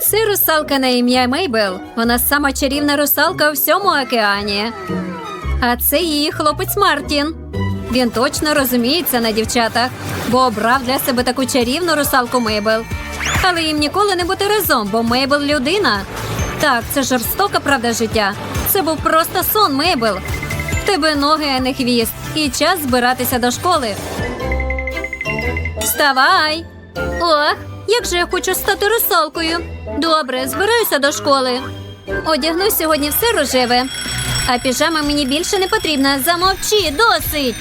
Це русалка на ім'я Мейбел. Вона сама чарівна русалка у всьому океані. А це її хлопець Мартін. Він точно розуміється на дівчатах, бо обрав для себе таку чарівну русалку Мейбел. Але їм ніколи не бути разом, бо Мейбел людина. Так, це жорстока правда життя. Це був просто сон, Мейбел. В тебе ноги, а не хвіст, і час збиратися до школи. Вставай! Ох, як же я хочу стати русалкою. Добре, збираюся до школи. Одягну сьогодні все рожеве. А піжама мені більше не потрібна. Замовчи, досить.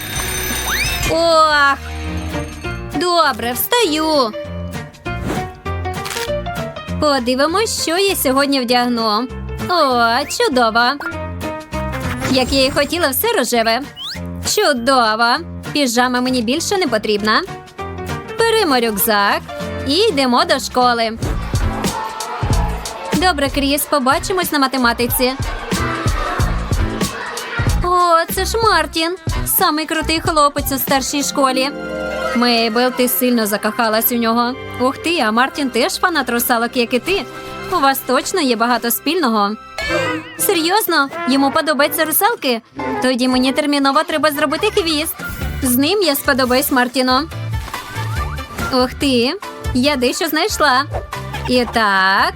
Ох. Добре, встаю. Подивимось, що я сьогодні вдягну. О, чудово. Як я і хотіла, все рожеве. Чудово. Піжама мені більше не потрібна. Беремо рюкзак і йдемо до школи. Добре, Кріс, побачимось на математиці. О, це ж Мартін, самий крутий хлопець у старшій школі. Мейбел, ти сильно закохалась у нього. Ух ти, а Мартін теж фанат русалок, як і ти. У вас точно є багато спільного. Серйозно? Йому подобаються русалки? Тоді мені терміново треба зробити хвіст. З ним я сподобаюсь Мартіну. Ух ти, я дещо знайшла. І так.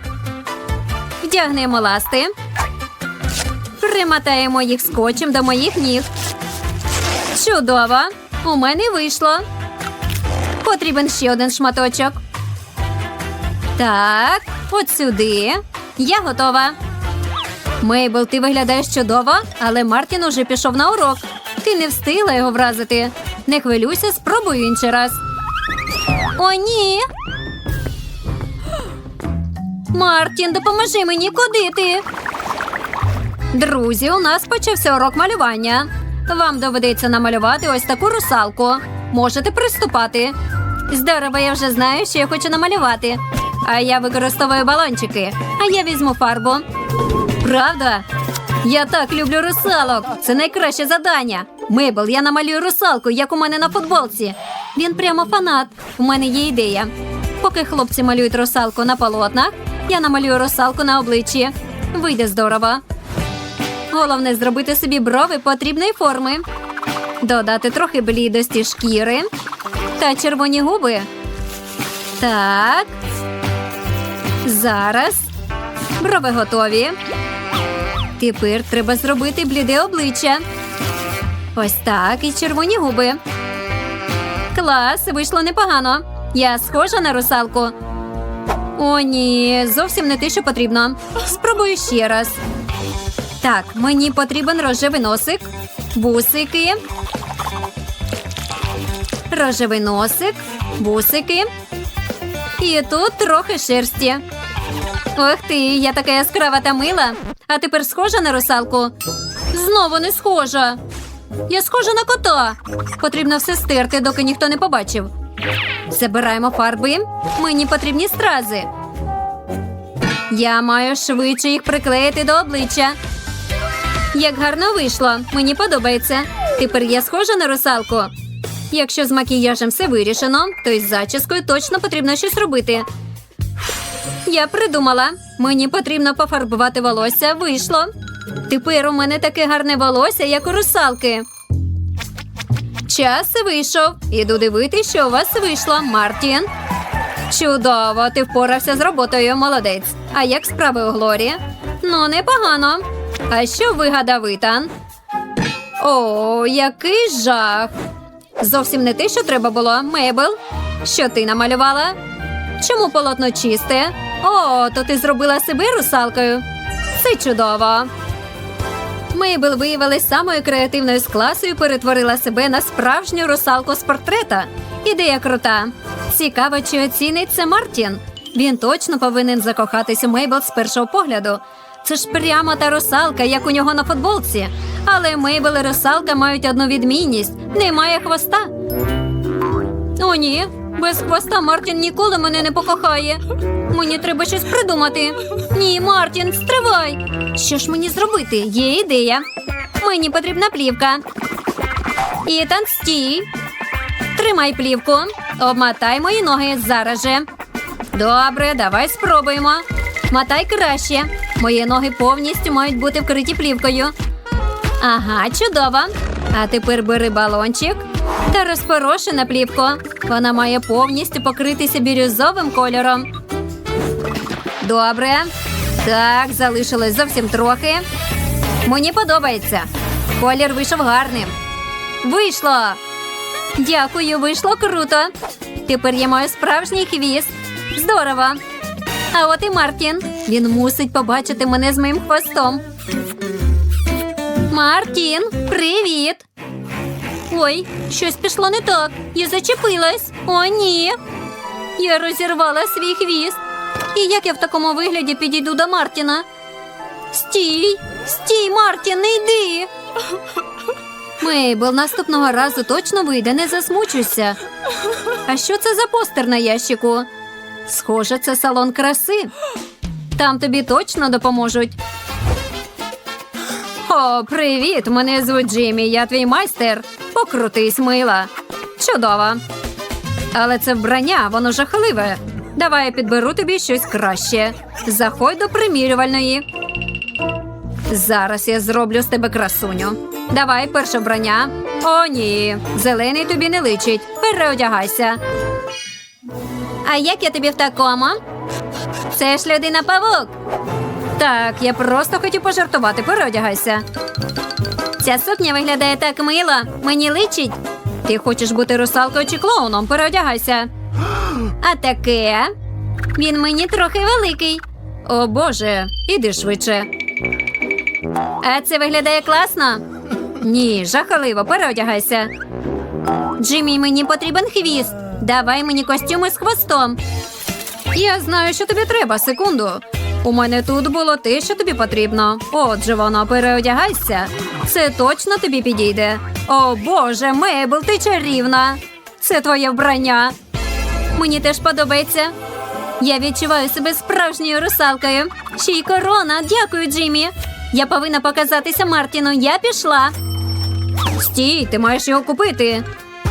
Вдягнемо ласти. Примотаємо їх скотчем до моїх ніг. Чудово! У мене вийшло. Потрібен ще один шматочок. Так, от сюди. Я готова. Мейбл, ти виглядаєш чудово, але Мартін уже пішов на урок. Ти не встигла його вразити. Не хвилюйся, спробую інший раз. О, ні. Мартін, допоможи мені, куди ти? Друзі, у нас почався урок малювання. Вам доведеться намалювати ось таку русалку. Можете приступати. Здорово, я вже знаю, що я хочу намалювати. А я використовую балончики, а я візьму фарбу. Правда? Я так люблю русалок. Це найкраще завдання. Мейбл, я намалюю русалку, як у мене на футболці. Він прямо фанат. У мене є ідея. Поки хлопці малюють русалку на полотнах, я намалюю русалку на обличчі. Вийде здорово. Головне зробити собі брови потрібної форми, додати трохи блідості шкіри та червоні губи. Так. Зараз. Брови готові. Тепер треба зробити бліде обличчя. Ось так і червоні губи. Клас, вийшло непогано. Я схожа на русалку. О, ні, зовсім не те, що потрібно. Спробую ще раз. Так, мені потрібен рожевий носик, бусики, рожевий носик, бусики. І тут трохи шерсті. Ох ти, я така яскрава та мила. А тепер схожа на русалку? Знову не схожа. Я схожа на кота. Потрібно все стерти, доки ніхто не побачив. Забираємо фарби. Мені потрібні стрази. Я маю швидше їх приклеїти до обличчя. Як гарно вийшло, мені подобається. Тепер я схожа на русалку. Якщо з макіяжем все вирішено, то із зачіскою точно потрібно щось робити. Я придумала. Мені потрібно пофарбувати волосся. Вийшло. Тепер у мене таке гарне волосся, як у русалки. Час вийшов. Іду дивитися, що у вас вийшло, Мартін. Чудово, ти впорався з роботою, молодець. А як справи у Глорі? Ну, непогано. А що вигадав Ітан? О, який жах. Зовсім не те, що треба було, Мейбл. Що ти намалювала? Чому полотно чисте? О, то ти зробила себе русалкою. Це чудово. Мейбл виявилась самою креативною з класу і перетворила себе на справжню русалку з портрета. Ідея крута. Цікаво, чи оцінить це Мартін. Він точно повинен закохатись у Мейбл з першого погляду. Це ж прямо та русалка, як у нього на футболці. Але Мейбл і русалка мають одну відмінність: немає хвоста. О, ні, без хвоста Мартін ніколи мене не покохає. Мені треба щось придумати. Ні, Мартін, стривай. Що ж мені зробити? Є ідея. Мені потрібна плівка. Ітан, стій. Тримай плівку. Обмотай мої ноги зараз же. Добре, давай спробуємо. Мотай краще. Мої ноги повністю мають бути вкриті плівкою. Ага, чудово. А тепер бери балончик та розпороши на плівку. Вона має повністю покритися бірюзовим кольором. Добре. Так, залишилось зовсім трохи. Мені подобається. Колір вийшов гарним. Вийшло. Дякую, вийшло круто. Тепер я маю справжній хвіст. Здорово. А от і Мартін. Він мусить побачити мене з моїм хвостом. Мартін, привіт. Ой, щось пішло не так. Я зачепилась. О, ні. Я розірвала свій хвіст. І як я в такому вигляді підійду до Мартіна? Стій! Стій, Мартін, не йди. Мейбл, наступного разу точно вийде, не засмучуйся. А що це за постер на ящику? Схоже, це салон краси. Там тобі точно допоможуть. О, привіт! Мене звуть Джиммі, я твій майстер. Покрутись, мила. Чудово. Але це вбрання, воно жахливе. Давай я підберу тобі щось краще. Заходь до примірювальної. Зараз я зроблю з тебе красуню. Давай перше вбрання. О, ні. Зелений тобі не личить. Переодягайся. А як я тобі в такому? Це ж людина павук. Так, я просто хотів пожартувати. Переодягайся. Ця сукня виглядає так мило. Мені личить. Ти хочеш бути русалкою чи клоуном? Переодягайся. А таке. Він мені трохи великий. О Боже, іди швидше. А це виглядає класно? Ні, жахливо, переодягайся. Джиммі, мені потрібен хвіст. Давай мені костюми з хвостом. Я знаю, що тобі треба, секунду. У мене тут було те, що тобі потрібно. Отже, воно переодягайся. Це точно тобі підійде. О Боже, Мейбл, ти чарівна. Це твоє вбрання. Мені теж подобається. Я відчуваю себе справжньою русалкою. Ще й корона. Дякую, Джиммі. Я повинна показатися Мартіну. Я пішла. Стій, ти маєш його купити.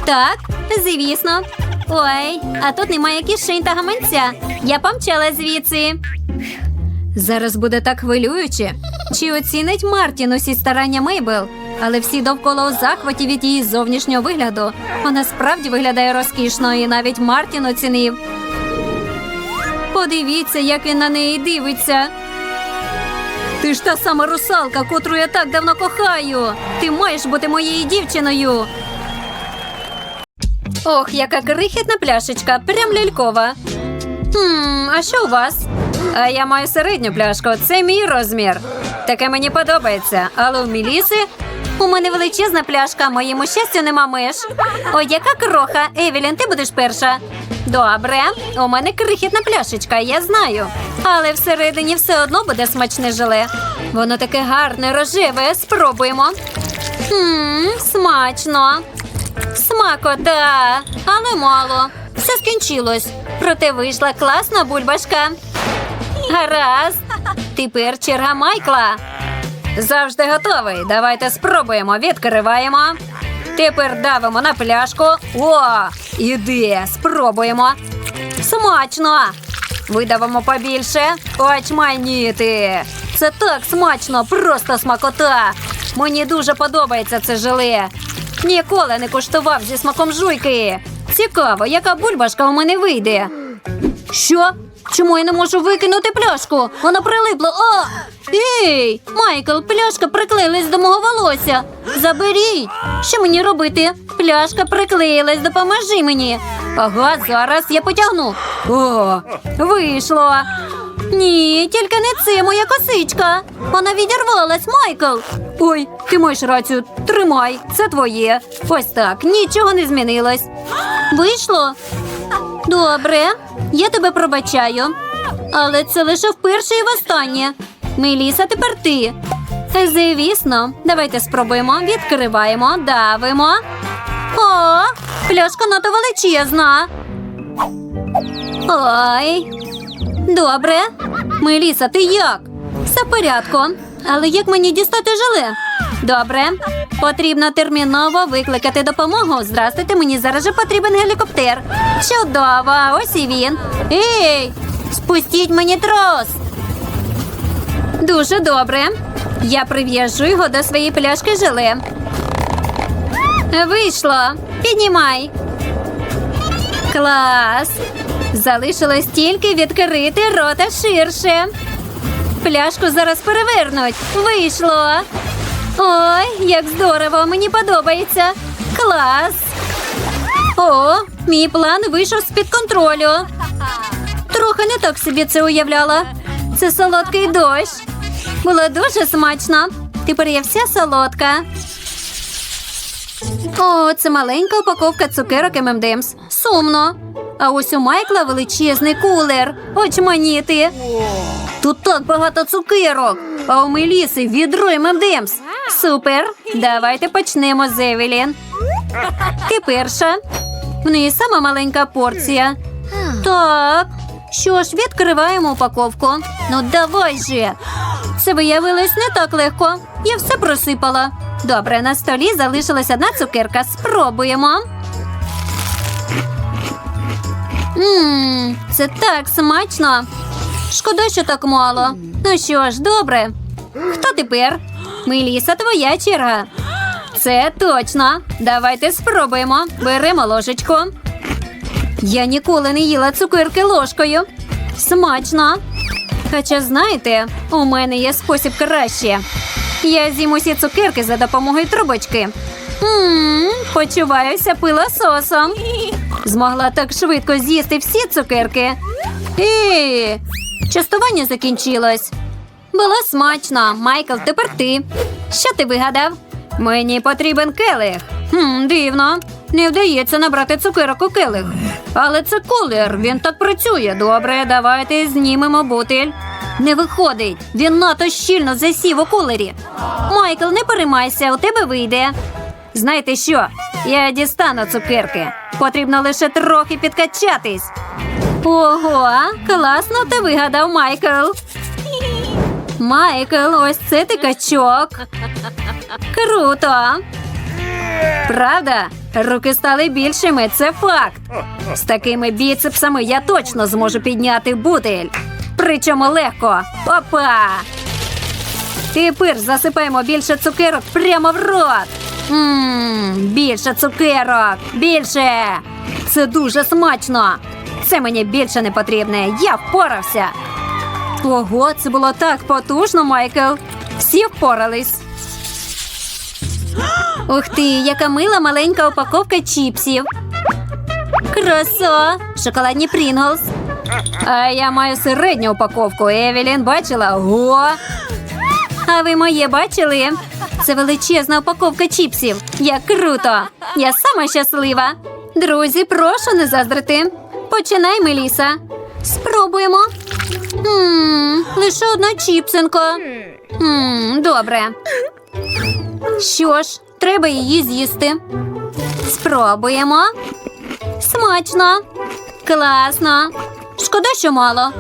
Так, звісно. Ой, а тут немає кишень та гаманця. Я помчала звідси. Зараз буде так хвилююче. Чи оцінить Мартін усі старання Мейбл? Але всі довкола у захваті від її зовнішнього вигляду. Вона справді виглядає розкішно, і навіть Мартін оцінив. Подивіться, як він на неї дивиться. Ти ж та сама русалка, котру я так давно кохаю. Ти маєш бути моєю дівчиною. Ох, яка крихітна пляшечка, прям лялькова. Хм, а що у вас? А я маю середню пляшку, це мій розмір. Таке мені подобається. Але у Міліси у мене величезна пляшка, моєму щастю нема меж. Ой, яка кроха. Евелін, ти будеш перша. Добре, у мене крихітна пляшечка, я знаю. Але всередині все одно буде смачне желе. Воно таке гарне, рожеве. Спробуємо. Хм, смачно. Смакота, але мало. Все скінчилось. Проте вийшла класна бульбашка. Гаразд. Тепер черга Майкла. Завжди готовий. Давайте спробуємо. Відкриваємо. Тепер давимо на пляшку. О, іде. Спробуємо. Смачно. Видавимо побільше. Очманіти. Це так смачно, просто смакота. Мені дуже подобається це желе. Ніколи не куштував зі смаком жуйки. Цікаво, яка бульбашка у мене вийде. Що? Чому я не можу викинути пляшку? Вона прилипла. О! Ей! Майкл, пляшка приклеїлась до мого волосся. Заберіть! Що мені робити? Пляшка приклеїлась, допоможи мені. Ага, зараз я потягну. О, вийшло. Ні, тільки не це моя косичка. Вона відірвалась, Майкл. Ой, ти маєш рацію. Тримай, це твоє. Ось так, нічого не змінилось. Вийшло? Добре, я тебе пробачаю. Але це лише вперше і востаннє. Меліса, тепер ти. Це Звісно, давайте спробуємо. Відкриваємо, давимо. О, пляшка надто величезна. Ой. Добре. Меліса, ти як? Все в порядку. Але як мені дістати желе? Добре. Потрібно терміново викликати допомогу. Здрастуйте, мені зараз же потрібен гелікоптер. Чудово, ось і він. Ей! Спустіть мені трос. Дуже добре. Я прив'яжу його до своєї пляшки желе. Вийшло. Піднімай. Клас. Залишилось тільки відкрити рота ширше. Пляшку зараз перевернуть. Вийшло. Ой, як здорово, мені подобається. Клас. О, мій план вийшов з-під контролю. Трохи не так собі це уявляла. Це солодкий дощ. Було дуже смачно. Тепер я вся солодка. О, це маленька упаковка цукерок ММДМС. Сумно. А ось у Майкла величезний кулер. Очманіти. Тут так багато цукерок. А у Меліси відро ММДМС. Супер. Давайте почнемо з Евелін. Ти перша. В неї сама маленька порція. Так. Що ж, відкриваємо упаковку. Ну давай же. Це виявилось не так легко. Я все просипала. Добре, на столі залишилась одна цукерка. Спробуємо. Ммм, це так смачно. Шкода, що так мало. Ну що ж, добре. Хто тепер? Меліса, твоя черга. Це точно. Давайте спробуємо. Беремо ложечку. Я ніколи не їла цукерки ложкою. Смачно. Хоча, знаєте, у мене є спосіб краще. Я з'їм усі цукерки за допомогою трубочки. Ммм, почуваюся пилососом. Змогла так швидко з'їсти всі цукерки. І частування закінчилось. Було смачно. Майкл, тепер ти. Що ти вигадав? Мені потрібен келих. Хм, Дивно. Не вдається набрати цукерок у келих. Але це кулер, він так працює. Добре, давайте знімемо бутиль. Не виходить. Він надто щільно засів у кулері. Майкл, не переймайся, у тебе вийде. Знаєте що? Я дістану цукерки. Потрібно лише трохи підкачатись. Ого, класно ти вигадав, Майкл. Майкл, ось це ти качок. Круто. Правда? Руки стали більшими, це факт. З такими біцепсами я точно зможу підняти бутиль. Причому легко. Опа! Тепер засипаємо більше цукерок прямо в рот. Ммм, більше цукерок, більше. Це дуже смачно. Це мені більше не потрібне. Я впорався. Ого, це було так потужно, Майкл. Всі впорались. Ух ти, яка мила маленька упаковка чіпсів. Красо! Шоколадні Прінглс. А я маю середню упаковку. Евелін бачила? Ого! А ви моє бачили? Це величезна упаковка чіпсів. Як круто! Я сама щаслива. Друзі, прошу не заздрити. Починай, Меліса. Спробуємо. Ммм, лише одна чіпсинка. Ммм, добре. Що ж, треба її з'їсти. Спробуємо. Смачно. Класно. Шкода, що мало.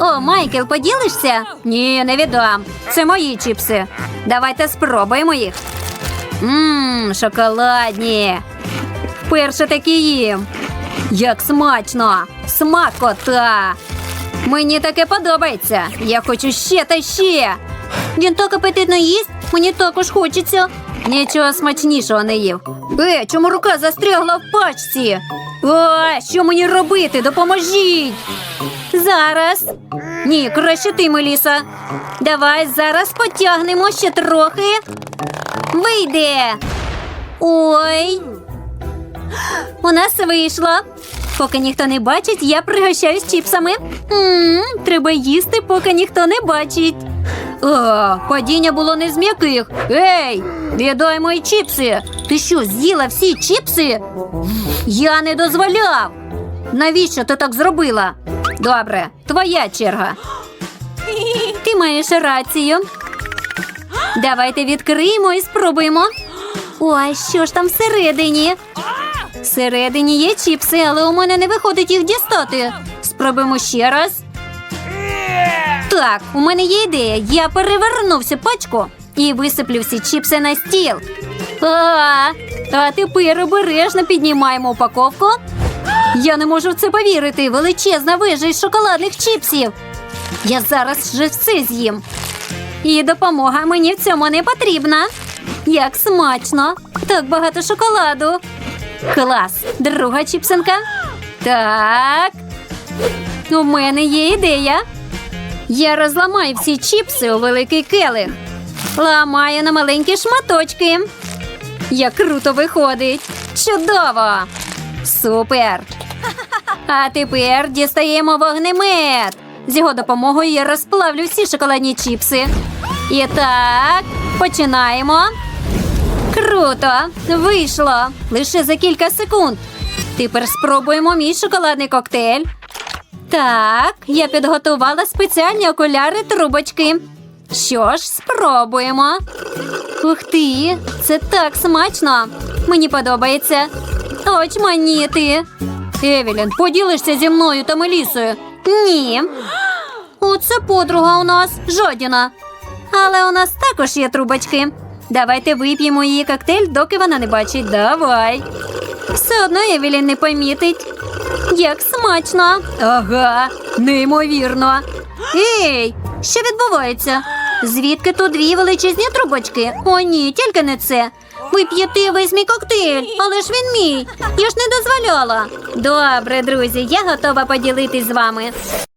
О, Майкл, поділишся? Ні, не віддам. Це мої чіпси. Давайте спробуємо їх. Ммм, шоколадні. Вперше такі їм. Як смачно! Смакота! Мені таке подобається. Я хочу ще та ще. Він так апетитно їсть, мені також хочеться. Нічого смачнішого не їв. Е, чому рука застрягла в пачці? О, що мені робити? Допоможіть. Зараз. Ні, краще ти, Меліса. Давай зараз потягнемо ще трохи. Вийде. Ой. У нас вийшло. Поки ніхто не бачить, я пригощаюсь чіпсами. М-м, треба їсти, поки ніхто не бачить. О, падіння було не з м'яких. Ей, віддай мої чіпси. Ти що, з'їла всі чіпси? Я не дозволяв. Навіщо ти так зробила? Добре, твоя черга. Ти маєш рацію. Давайте відкриємо і спробуємо. Ой, що ж там всередині? Всередині є чіпси, але у мене не виходить їх дістати. Спробуємо ще раз. Так, у мене є ідея. Я переверну всю пачку і висиплю всі чіпси на стіл. А, а тепер обережно піднімаємо упаковку. Я не можу в це повірити. Величезна вижа із шоколадних чіпсів. Я зараз вже все з'їм. І допомога мені в цьому не потрібна. Як смачно! Так багато шоколаду. Клас! Друга чіпсинка. Так. У мене є ідея. Я розламаю всі чіпси у великий келих. Ламаю на маленькі шматочки. Як круто виходить. Чудово! Супер! А тепер дістаємо вогнемет. З його допомогою я розплавлю всі шоколадні чіпси. І так, починаємо. Круто! Вийшло! Лише за кілька секунд. Тепер спробуємо мій шоколадний коктейль. Так, я підготувала спеціальні окуляри трубочки. Що ж, спробуємо. Ух ти, це так смачно. Мені подобається. Очманіти. Евелін, поділишся зі мною та Мелісою? Ні. Оце подруга у нас жодіна. Але у нас також є трубочки. Давайте вип'ємо її коктейль, доки вона не бачить. Давай. Все одно Евелін не помітить. Як смачно. Ага, неймовірно. Ей, що відбувається? Звідки тут дві величезні трубочки? О, ні, тільки не це. Ви п'єте весь мій коктейль, але ж він мій. Я ж не дозволяла. Добре, друзі, я готова поділитись з вами.